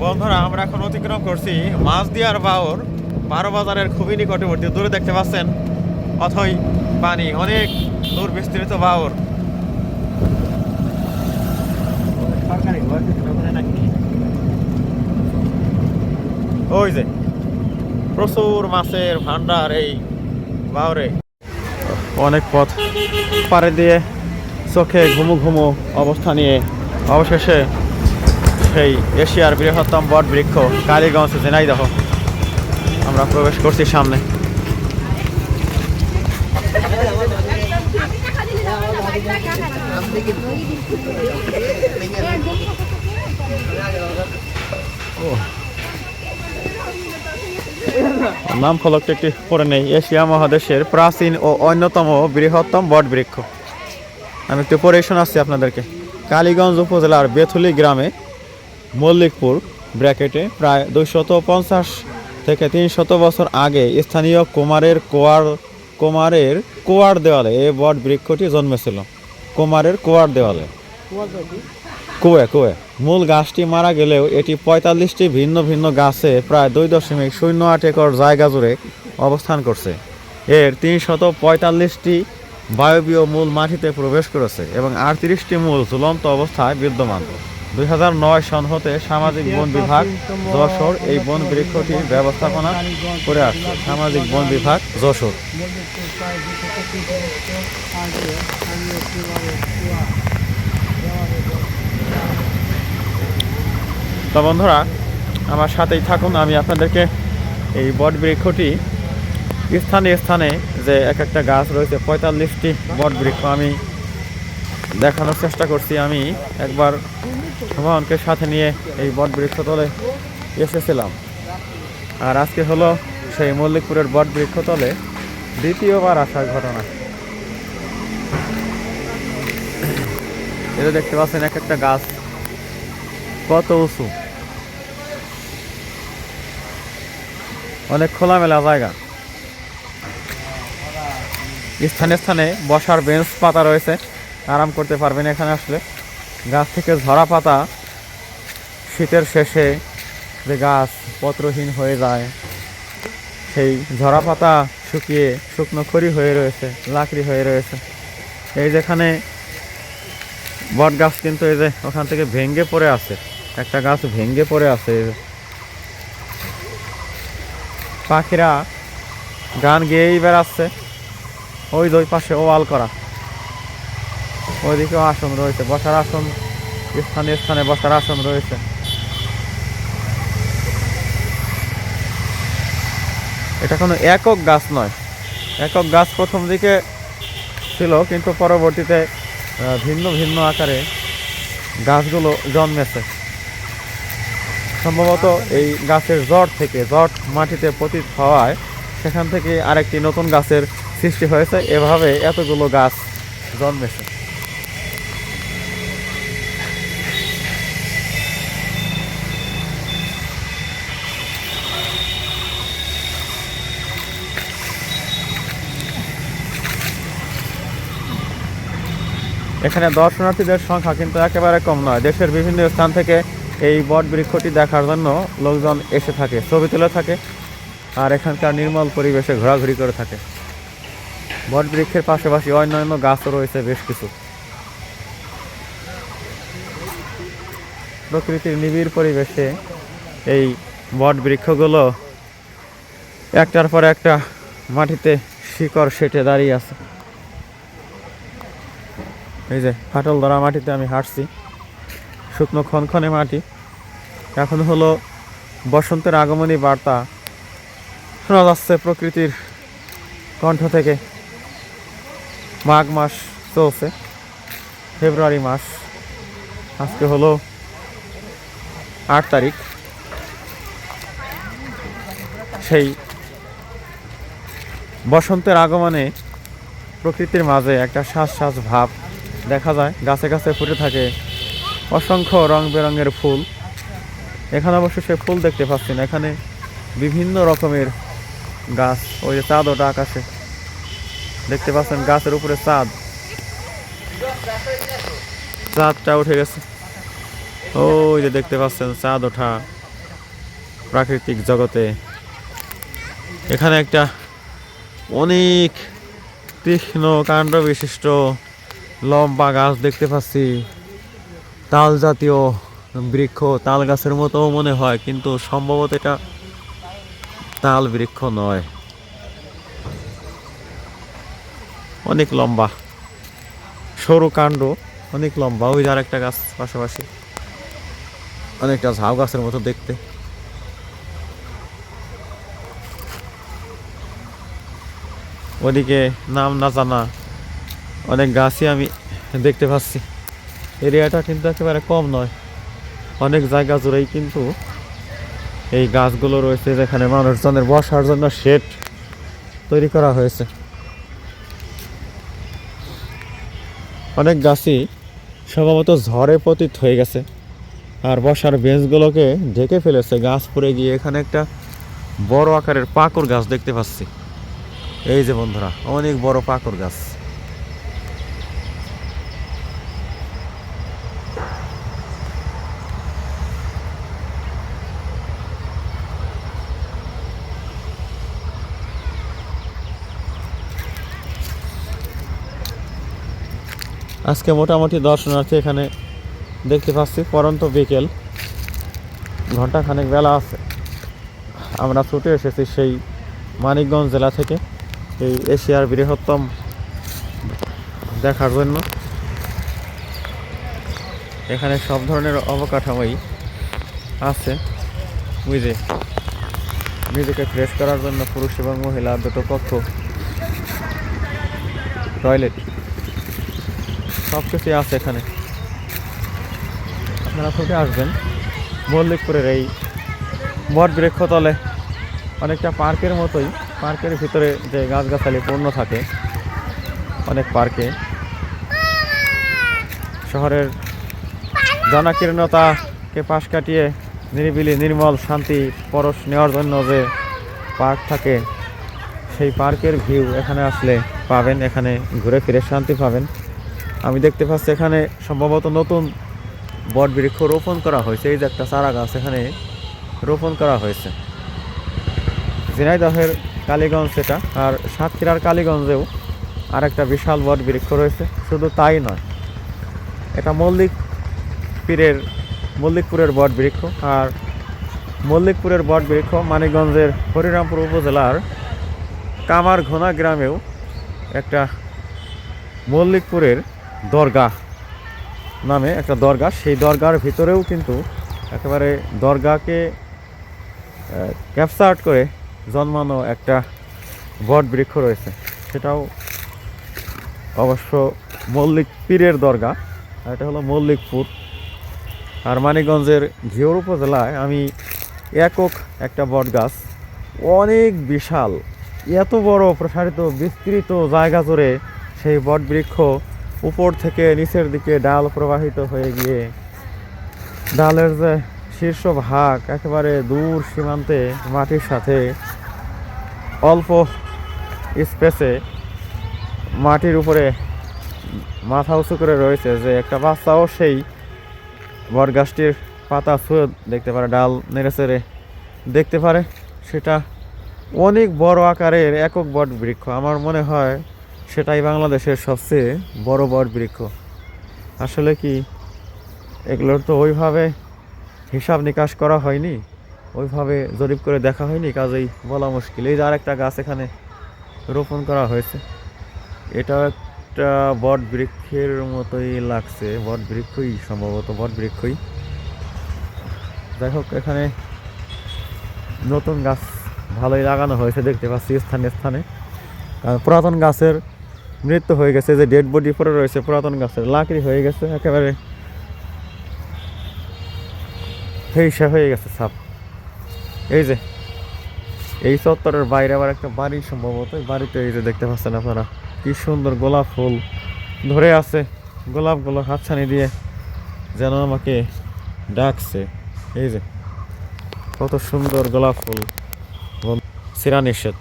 বন্ধুরা আমরা এখন অতিক্রম করছি মাছ মাছদিয়ার বাওর বারো বাজারের খুবই নিকটবর্তী। দূরে দেখতে পাচ্ছেন অথই পানি অনেক দূর বিস্তৃত বাওর ওই যে প্রচুর মাছের ভান্ডার এই বাওরে অনেক পথ পাড়ে দিয়ে চোখে ঘুমু ঘুমু অবস্থা নিয়ে অবশেষে সেই এশিয়ার বৃহত্তম বট বৃক্ষ কালীগঞ্জ ঝিনাইদহ। আমরা প্রবেশ করছি সামনে। নাম ফলকটি একটি পরে নেই। এশিয়া মহাদেশের প্রাচীন ও অন্যতম বৃহত্তম বট বৃক্ষ আমি একটু পরে শোনাচ্ছি আপনাদেরকে। কালীগঞ্জ উপজেলার বেথুলি গ্রামে মল্লিকপুর ব্র্যাকেটে প্রায় দুইশত পঞ্চাশ থেকে তিনশত বছর আগে স্থানীয় কুমারের কোয়ার কুমারের কোয়ার দেওয়ালে এই বট বৃক্ষটি জন্মেছিল। কুমারের কোয়ার দেওয়ালে। কুয়ে কুয়ে। মূল গাছটি মারা গেলেও এটি পঁয়তাল্লিশটি ভিন্ন ভিন্ন গাছে প্রায় দুই দশমিক শূন্য আট একর জায়গা জুড়ে অবস্থান করছে। এর তিনশত পঁয়তাল্লিশটি বায়বীয় মূল মাটিতে প্রবেশ করেছে এবং আটত্রিশটি মূল ঝুলন্ত অবস্থায় বিদ্যমান। দুই হাজার নয় সন হতে সামাজিক বন বিভাগ যশোর এই বন বৃক্ষটির ব্যবস্থাপনা করে আসছে। সামাজিক বন বিভাগ যশোর। তো বন্ধুরা, আমার সাথেই থাকুন। আমি আপনাদেরকে এই বট বৃক্ষটি স্থানে স্থানে যে এক একটা গাছ রয়েছে, পঁয়তাল্লিশটি বট বৃক্ষ আমি দেখানোর চেষ্টা করছি। আমি একবার ভ্রমণকে সাথে নিয়ে এই বট বৃক্ষ তলে এসেছিলাম। আর আজকে হলো সেই মল্লিকপুরের বট বৃক্ষ তলে দ্বিতীয়বার আসার ঘটনা। এটা দেখতে পাচ্ছেন, এক একটা গাছ কত উঁচু। অনেক খোলামেলা জায়গা। স্থানে স্থানে বসার বেঞ্চ পাতা রয়েছে। আরাম করতে পারবেন এখানে আসলে। গাছ থেকে ঝরা পাতা শীতের শেষে যে গাছ পত্রহীন হয়ে যায়, সেই ঝরা পাতা শুকিয়ে শুকনো খড়ি হয়ে রয়েছে, লাকড়ি হয়ে রয়েছে। এই যেখানে বট গাছ কিন্তু এই যে ওখান থেকে ভেঙ্গে পড়ে আছে, একটা গাছ ভেঙ্গে পড়ে আছে। পাখিরা গান গেয়েই বেড়াচ্ছে, ওই দুই পাশে ওয়াল করা। ওইদিকেও আসন রয়েছে, বসার আসন স্থানে স্থানে বসার আসন রয়েছে। এটা কোনো একক গাছ নয়। একক গাছ প্রথম দিকে ছিল, কিন্তু পরবর্তীতে ভিন্ন ভিন্ন আকারে গাছগুলো জন্মেছে। সম্ভবত এই গাছের জট থেকে, জট মাটিতে পতিত হওয়ায় সেখান থেকে আরেকটি নতুন গাছের সৃষ্টি হয়েছে। এভাবে এতগুলো গাছ জন্মেছে। এখানে দর্শনার্থীদের সংখ্যা কিন্তু একেবারে কম নয়। দেশের বিভিন্ন স্থান থেকে এই বট বৃক্ষটি দেখার জন্য লোকজন এসে থাকে, ছবি তুলে থাকে আর এখানকার নির্মল পরিবেশে ঘোরাঘুরি করে থাকে। বট বৃক্ষের পাশাপাশি অন্যান্য গাছও রয়েছে বেশ কিছু। প্রকৃতির নিবিড় পরিবেশে এই বট বৃক্ষগুলো একটার পর একটা মাটিতে শিকড় সেটে দাঁড়িয়ে আছে। এই যে ফাটল ধরা মাটিতে আমি হাঁটছি। শুকনো খনখনে মাটি। এখন হলো বসন্তের আগমনী বার্তা। শোনা যাচ্ছে প্রকৃতির কণ্ঠ থেকে। মাঘ মাস চলছে। ফেব্রুয়ারি মাস। আজকে হলো আট তারিখ। সেই বসন্তের আগমনে প্রকৃতির মাঝে একটা শ্বাস শ্বাস ভাব দেখা যায়, গাছে গাছে ফুটে থাকে অসংখ্য রং বেরঙের ফুল। এখানে অবশ্য সে ফুল দেখতে পাচ্ছি না। এখানে বিভিন্ন রকমের গাছ, ওই যে চাঁদ ওটা আকাশে। দেখতে পাচ্ছেন গাছের উপরে চাঁদ। চাঁদটা উঠে গেছে। ওই যে দেখতে পাচ্ছেন চাঁদ ওঠা প্রাকৃতিক জগতে। এখানে একটা অনেক তীক্ষ্ণ কাণ্ড বিশিষ্ট লম্বা গাছ দেখতে পাচ্ছি। তাল জাতীয় বৃক্ষ, তাল গাছের মতো মনে হয়, কিন্তু সম্ভবত এটা তাল বৃক্ষ নয়। অনেক লম্বা। সরু কাণ্ড, অনেক লম্বা। ওই আর একটা গাছ পাশাপাশি। অনেকটা ঝাউ গাছের মতো দেখতে। ওদিকে নাম না জানা অনেক গাছই আমি দেখতে পাচ্ছি। এরিয়াটা কিন্তু একেবারে কম নয়। অনেক জায়গা জুড়েই কিন্তু এই গাছগুলো রয়েছে যেখানে মানুষজনের বসার জন্য শেড তৈরি করা হয়েছে। অনেক গাছই সম্ভবত ঝড়ে পতিত হয়ে গেছে আর বসার বেঞ্চগুলোকে ঢেকে ফেলেছে। গাছ পড়ে গিয়ে এখানে একটা বড় আকারের পাকড় গাছ দেখতে পাচ্ছি। এই যে বন্ধুরা, অনেক বড় পাকড় গাছ। আজকে মোটামুটি দর্শনার্থী এখানে দেখতে পাচ্ছি, পরন্ত বিকেল। ঘণ্টা খানেক বেলা আছে। আমরা ছুটে এসেছি সেই মানিকগঞ্জ জেলা থেকে, এই এশিয়ার বৃহত্তম দেখার জন্য। এখানে সব ধরনের অবকাঠামোই আছে। বুঝে নিজেকে ফ্রেশ করার জন্য পুরুষ এবং মহিলা দুটো কক্ষ। টয়লেট সব কিছুই আছে এখানে। আপনারা ছুটে আসবেন মল্লিকপুরের এই বট বৃক্ষতলে। অনেকটা পার্কের মতোই, পার্কের ভিতরে যে গাছগাছালি পূর্ণ থাকে, অনেক পার্কে। শহরের জনাকীর্ণতাকে পাশ কাটিয়ে নিরিবিলি, নির্মল, শান্তি, পরশ নেওয়ার জন্য যে পার্ক থাকে, সেই পার্কের ভিউ এখানে আসলে পাবেন, এখানে ঘুরে ফিরে শান্তি পাবেন। আমি দেখতে পাচ্ছি এখানে সম্ভবত নতুন বট বৃক্ষ রোপণ করা হয়েছে। এই যে একটা চারা গাছ এখানে রোপণ করা হয়েছে। ঝিনাইদহের কালীগঞ্জ সেটা আর সাতক্ষীরার কালীগঞ্জেও আর একটা বিশাল বট বৃক্ষ রয়েছে। শুধু তাই নয়, এটা মল্লিক পীরের, মল্লিকপুরের বট বৃক্ষ। আর মল্লিকপুরের বট বৃক্ষ মানিকগঞ্জের হরিরামপুর উপজেলার কামার ঘোনা গ্রামেও একটা মল্লিকপুরের দরগা নামে একটা দরগা সেই দরগার ভিতরেও কিন্তু একেবারে দরগাকে ক্যাপচার্ট করে জন্মানো একটা বট বৃক্ষ রয়েছে। সেটাও অবশ্য মল্লিক পীরের দরগা এটা হলো মল্লিকপুর। আর মানিকগঞ্জের ঘিওর উপজেলায় আমি একক একটা বট গাছ অনেক বিশাল, এত বড় প্রসারিত, বিস্তৃত জায়গা জুড়ে সেই বট বৃক্ষ উপর থেকে নিচের দিকে ডাল প্রবাহিত হয়ে গিয়ে ডালের যে শীর্ষ ভাগ একেবারে দূর সীমান্তে মাটির সাথে অল্প স্পেসে মাটির উপরে মাথা উঁচু করে রয়েছে যে একটা বাচ্চাও সেই বট গাছটির পাতা ছুঁয়ে দেখতে পারে, ডাল নেড়ে চেড়ে দেখতে পারে। সেটা অনেক বড় আকারের একক বট বৃক্ষ। আমার মনে হয় সেটাই বাংলাদেশের সবচেয়ে বড় বট বৃক্ষ আসলে কি, এগুলোর তো ওইভাবে হিসাব নিকাশ করা হয়নি, ওইভাবে জরিপ করে দেখা হয়নি, কাজেই বলা মুশকিল। এই যে আরেকটা গাছ এখানে রোপণ করা হয়েছে, এটাও একটা বট বৃক্ষের মতোই লাগছে বট বৃক্ষই সম্ভবত বট বৃক্ষই যাই হোক, এখানে নতুন গাছ ভালোই লাগানো হয়েছে, দেখতে পাচ্ছি স্থানে স্থানে। কারণ পুরাতন গাছের মৃত্যু হয়ে গেছে, যে ডেড বডি পরে রয়েছে, পুরাতন গাছের লাকড়ি হয়ে গেছে, একেবারে হেইসা হয়ে গেছে সাপ। এই যে, এই চত্বরের বাইরে আবার একটা বাড়ি সম্ভবত বাড়িতে এই যে দেখতে পাচ্ছেন আপনারা, কি সুন্দর গোলাপ ফুল ধরে আছে, গোলাপগুলো হাতছানি দিয়ে যেন আমাকে ডাকছে। এই যে, কত সুন্দর গোলাপ ফুল সিরা নিষেধ।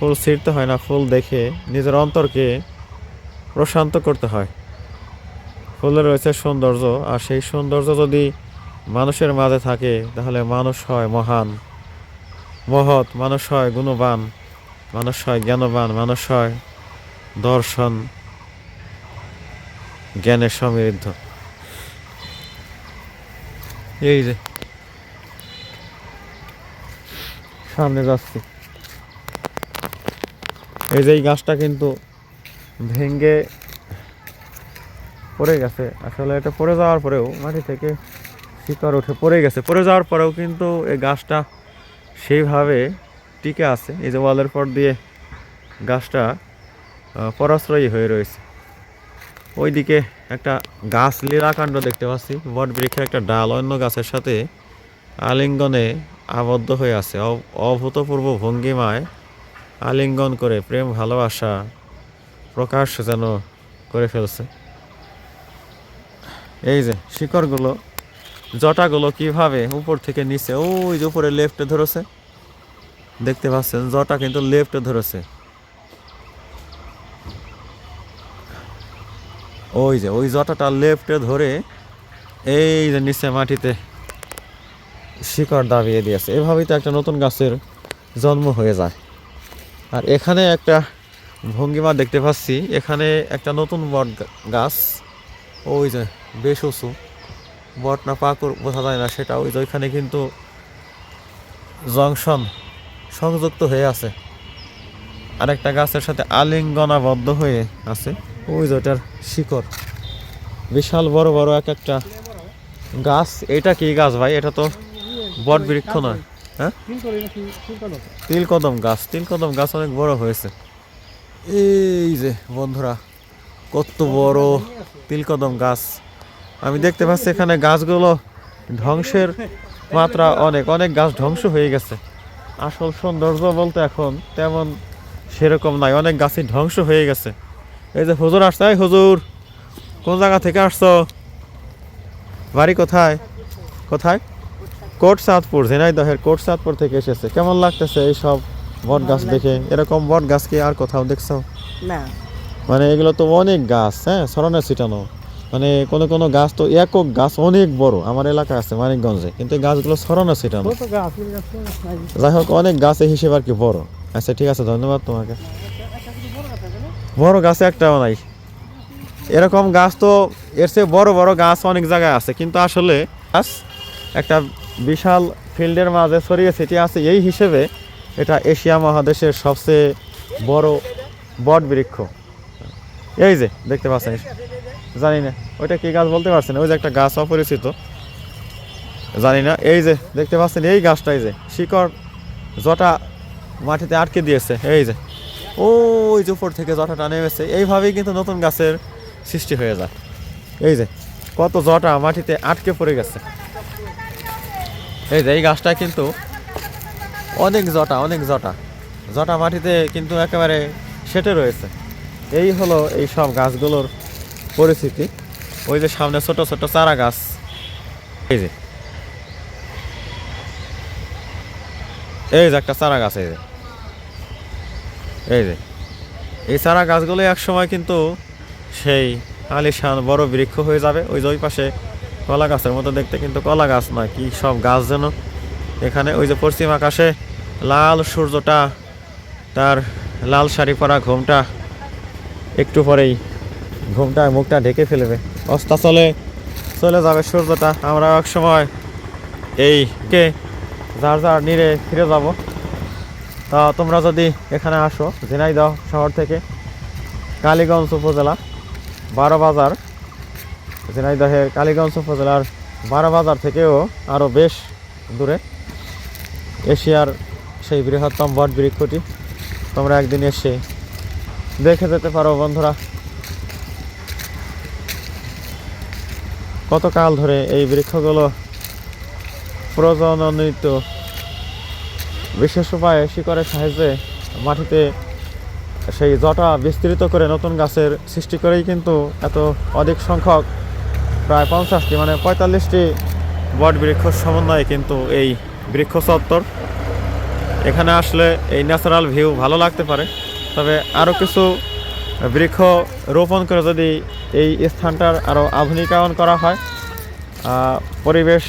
ফুল ছিঁড়তে হয় না ফুল দেখে নিজের অন্তরকে প্রশান্ত করতে হয়। ফুলের রয়েছে সৌন্দর্য, আর সেই সৌন্দর্য যদি মানুষের মাঝে থাকে, তাহলে মানুষ হয় মহান, মহৎ, মানুষ হয় গুণবান, মানুষ হয় জ্ঞানবান, মানুষ হয় দর্শন, জ্ঞানের সমৃদ্ধ। এই যে, সামনে যাচ্ছি। এই যে এই গাছটা কিন্তু ভেঙ্গে পড়ে গেছে। আসলে এটা পড়ে যাওয়ার পরেও মাটি থেকে শিকড় উঠে পড়ে গেছে। পড়ে যাওয়ার পরেও কিন্তু এই গাছটা সেইভাবে টিকে আছে। এই যে ওয়ালের পর দিয়ে গাছটা পরাশ্রয়ী হয়ে রয়েছে। ওইদিকে একটা গাছ, লীলাকাণ্ড দেখতে পাচ্ছি। বট বৃক্ষের একটা ডাল অন্য গাছের সাথে আলিঙ্গনে আবদ্ধ হয়ে আছে। অভূতপূর্ব ভঙ্গিমায় আলিঙ্গন করে, প্রেম, ভালোবাসা প্রকাশ যেন করে ফেলছে। এই যে শিকড়গুলো, জটাগুলো কীভাবে উপর থেকে নিচে, ওই যে উপরে লেফটে ধরেছে, দেখতে পাচ্ছেন, জটা কিন্তু লেফটে ধরেছে। ওই যে, ওই জটাটা লেফটে ধরে এই যে নিচে মাটিতে শিকড় দাবিয়ে দিয়েছে। এভাবেই তো একটা নতুন গাছের জন্ম হয়ে যায়। আর এখানে একটা ভঙ্গিমা দেখতে পাচ্ছি। এখানে একটা নতুন বট গাছ। ওই যে বেশ উঁচু। বট না পাকুর বোঝা যায় না সেটা। ওই যে ওইখানে কিন্তু জংশন সংযুক্ত হয়ে আছে। আরেকটা গাছের সাথে আলিঙ্গনাবদ্ধ হয়ে আছে। ওই যে ওটার শিকড়। বিশাল বড় বড় এক একটা গাছ। এটা কি গাছ ভাই? এটা তো বট বৃক্ষ নয়। হ্যাঁ? তিল কদম গাছ তিল কদম গাছ অনেক বড় হয়েছে। এই যে বন্ধুরা কত বড় তিল কদম গাছ। আমি দেখতে পাচ্ছি এখানে গাছগুলো ধ্বংসের মাত্রা অনেক অনেক গাছ ধ্বংস হয়ে গেছে। আসল সৌন্দর্য বলতে এখন তেমন সেরকম নাই অনেক গাছই ধ্বংস হয়ে গেছে। এই যে হুজুর আসছে এই হুজুর কোন জায়গা থেকে আসছো? বাড়ি কোথায়? কোথায়? কোট সাতপুর ঝিনাইদহের কোট সাতপুর থেকে এসেছে। কেমন লাগতেছে এই সব বট গাছ দেখে? এরকম বট গাছ কি আর কোথাও দেখছ? না। মানে এগুলো তো অনেক গাছ হ্যাঁ? সরনে ছিটানো। মানে কোনো কোনো গাছ তো একক গাছ অনেক বড় আমার এলাকা আছে মানিকগঞ্জে। কিন্তু গাছগুলো সরনে ছিটানো। যাই হোক অনেক গাছ এই হিসেবে আর কি বড়। আচ্ছা ঠিক আছে ধন্যবাদ তোমাকে। বড় গাছ একটাও নাই। এরকম গাছ তো এর চেয়ে বড় বড় গাছ অনেক জায়গায় আছে। কিন্তু আসলে গাছ একটা বিশাল ফিল্ডের মাঝে ছড়িয়ে ছিটিয়ে আছে। এই হিসেবে এটা এশিয়া মহাদেশের সবচেয়ে বড় বট বৃক্ষ এই যে, দেখতে পাচ্ছেন, জানি না, ওইটা কি গাছ বলতে পারছেন? ওই যে একটা গাছ অপরিচিত, জানি না। এই যে, দেখতে পাচ্ছেন, এই গাছটা এই যে, শিকড় জটা মাটিতে আটকে দিয়েছে। এই যে, ওই যে উপর থেকে জটাটা নেমেছে। এইভাবেই কিন্তু নতুন গাছের সৃষ্টি হয়ে যায়। এই যে, কত জটা মাটিতে আটকে পড়ে গেছে। এই যে এই গাছটা কিন্তু অনেক জটা অনেক জটা। জটা মাটিতে কিন্তু একেবারে সেটে রয়েছে। এই হলো এই সব গাছগুলোর পরিস্থিতি। ওই যে সামনে ছোট ছোট চারা গাছ। এই যে। এই যে একটা চারা গাছ, এই যে। এই যে। এই চারা গাছগুলো এক সময় কিন্তু সেই আলিশান বড় বৃক্ষ হয়ে যাবে। ওই যে ওই পাশে কলা গাছের মতো দেখতে, কিন্তু কলা গাছ নয়, কি সব গাছ যেন। এখানে ওই যে পশ্চিম আকাশে লাল সূর্যটা, তার লাল শাড়ি পরা ঘুমটা, একটু পরেই ঘুমটা মুখটা ঢেকে ফেলবে। অস্তাচলে চলে যাবে সূর্যটা। আমরা এক সময় এই কে, যার যার নিরে ফিরে যাব। তা তোমরা যদি এখানে আসো, ঝিনাইদহ শহর থেকে, কালীগঞ্জ উপজেলা, বারো বাজার ঝিনাইদহের কালীগঞ্জ উপজেলার বারো বাজার থেকেও আরও বেশ দূরে। এশিয়ার সেই বৃহত্তম বট বৃক্ষটি তোমরা একদিন এসে দেখে যেতে পারো বন্ধুরা। কতকাল ধরে এই বৃক্ষগুলো প্রজননিত। বিশেষ উপায়ে শিকড়ের সাহায্যে মাটিতে সেই জটা বিস্তৃত করে নতুন গাছের সৃষ্টি করেই কিন্তু এত অধিক সংখ্যক প্রায় পঞ্চাশটি মানে পঁয়তাল্লিশটি বট বৃক্ষ সমন্বয়ে কিন্তু এই বৃক্ষ চত্বর এখানে আসলে এই ন্যাচারাল ভিউ ভালো লাগতে পারে, তবে আরও কিছু বৃক্ষ রোপণ করে যদি এই স্থানটার আরও আধুনিকায়ন করা হয় পরিবেশ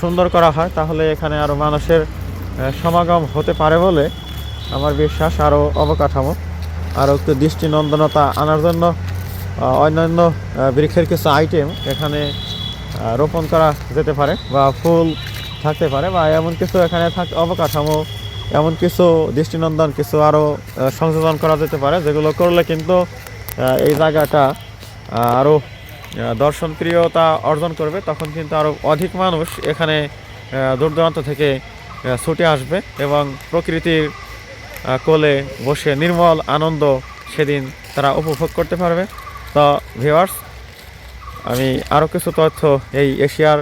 সুন্দর করা হয়, তাহলে এখানে আরও মানুষের সমাগম হতে পারে বলে আমার বিশ্বাস, আরও অবকাঠামো, আরও একটু দৃষ্টিনন্দনতা আনার জন্য অন্যান্য বৃক্ষের কিছু আইটেম এখানে রোপণ করা যেতে পারে বা ফুল থাকতে পারে বা এমন কিছু এখানে থাক, অবকাঠামো, এমন কিছু দৃষ্টিনন্দন, কিছু আরও সংযোজন করা যেতে পারে যেগুলো করলে কিন্তু এই জায়গাটা আরও দর্শনপ্রিয়তা অর্জন করবে। তখন কিন্তু আরও অধিক মানুষ এখানে দূর দূরান্ত থেকে ছুটে আসবে এবং প্রকৃতির কোলে বসে নির্মল আনন্দ সেদিন তারা উপভোগ করতে পারবে। তো ভিওয়ার্স আমি আরও কিছু তথ্য। এই এশিয়ার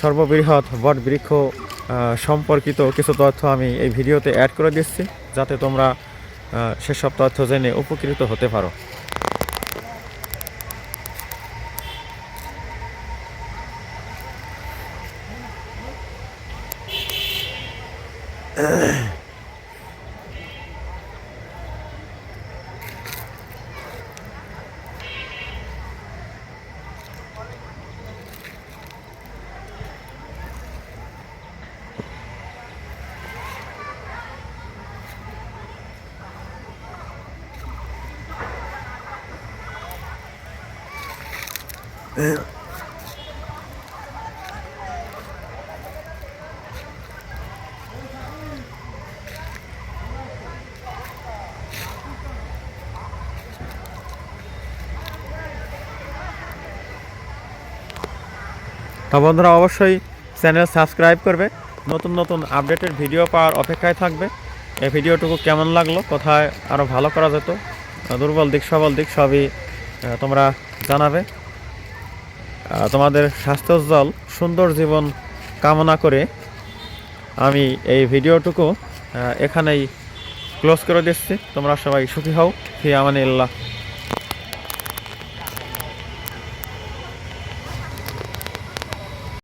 সর্ববৃহৎ বট বৃক্ষ সম্পর্কিত কিছু তথ্য আমি এই ভিডিওতে অ্যাড করে দিচ্ছি, যাতে তোমরা সেসব তথ্য জেনে উপকৃত হতে পারো। তা বন্ধুরা অবশ্যই চ্যানেল সাবস্ক্রাইব করবে। নতুন নতুন আপডেটের ভিডিও পাওয়ার অপেক্ষায় থাকবে। এই ভিডিওটুকু কেমন লাগল, কোথায় আরও ভালো করা যেত, দুর্বল দিক, সবল দিক, সবই তোমরা জানাবে। তোমাদের স্বাস্থ্যোজ্জ্বল, সুন্দর জীবন কামনা করে আমি এই ভিডিওটুকু এখানেই ক্লোজ করে দিচ্ছি। তোমরা সবাই সুখী হও। ফি আমানিল্লাহ।